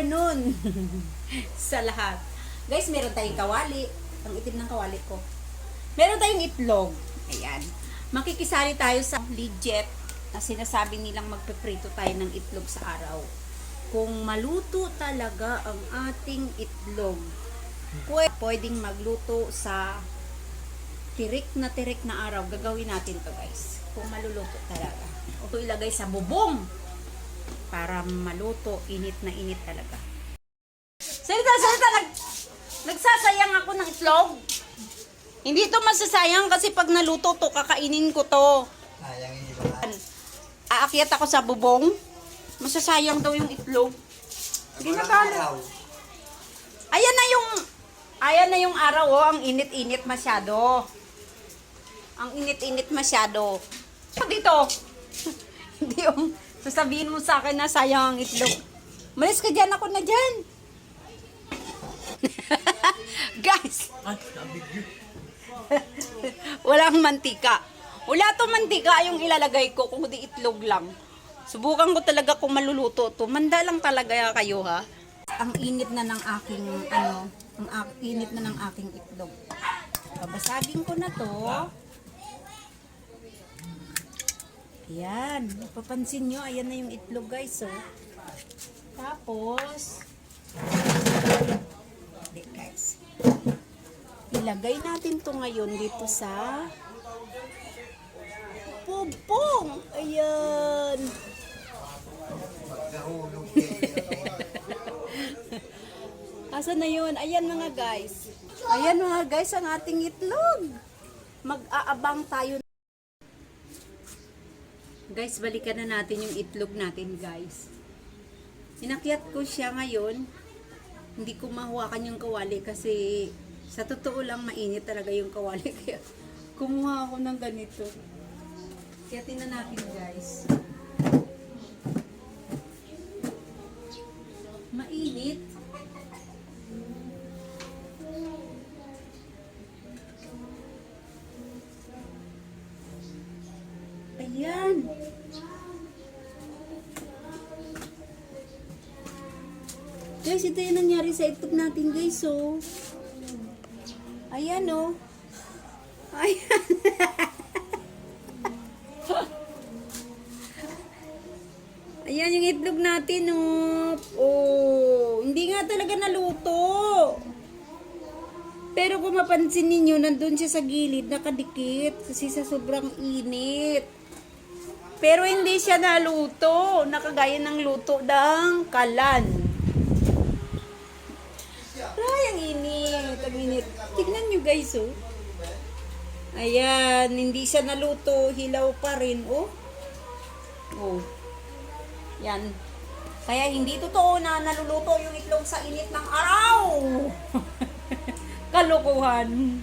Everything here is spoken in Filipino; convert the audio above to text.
afternoon sa lahat. Guys, meron tayong kawali. Ang itim ng kawali ko. Meron tayong itlog. Ayan. Makikisali tayo sa legit na sinasabi nilang magpiprito tayo ng itlog sa araw. Kung maluto talaga ang ating itlog, pwe- pwedeng magluto sa tirik na tirik na araw. Gagawin natin to guys. Kung maluluto talaga. O ilagay sa bubong para maluto. Init na init talaga. Salita, salita! Nag, nagsasayang ako ng itlog. Hindi to masasayang kasi pag naluto to, kakainin ko to. Sayang hindi ba? Aakyat ako sa bubong. Masasayang daw yung itlog. Ginagala. Ayan na yung ayan na yung araw oh, ang init-init masyado. Ang init-init masyado. So dito. Hindi yung sasabihin mo sa akin na sayang ang itlog. Malis ka dyan, ako na dyan. Guys, walang mantika. Wala to mantika yung ilalagay ko kung di itlog lang. Subukan ko talaga kung maluluto to. Manda lang talaga kayo ha. Ang init na ng aking ano, ang init na ng aking itlog. Babasagin ko na to. Ayan, papansin nyo, ayan na yung itlog guys, oh. Tapos, hindi guys. Ilagay natin to ngayon dito sa Pupong! Ayan. Nahulog kayo. Asa na yun? Ayan mga guys. Ayan mga guys ang ating itlog. Mag-aabang tayo. Guys, balikan na natin yung itlog natin guys. Inakyat ko siya ngayon. Hindi ko mahawakan yung kawali kasi sa totoo lang mainit talaga yung kawali. Kaya kumuha ako ng ganito. Kaya tingnan natin guys. Guys, ito yung nangyari sa itlog natin, guys, oh. Ayan, oh. Ayan. Ayan yung itlog natin, oh. Oh, hindi nga talaga naluto. Pero kung mapansin ninyo, nandun siya sa gilid, nakadikit. Kasi sa sobrang init. Pero hindi siya naluto. Nakagaya ng luto ng kalan. Ay, ang init. Ang init. Tignan nyo guys, oh. Ayan, hindi siya naluto. Hilaw pa rin, oh. Oh. Yan. Kaya hindi totoo na naluluto yung itlog sa init ng araw. Kalokohan.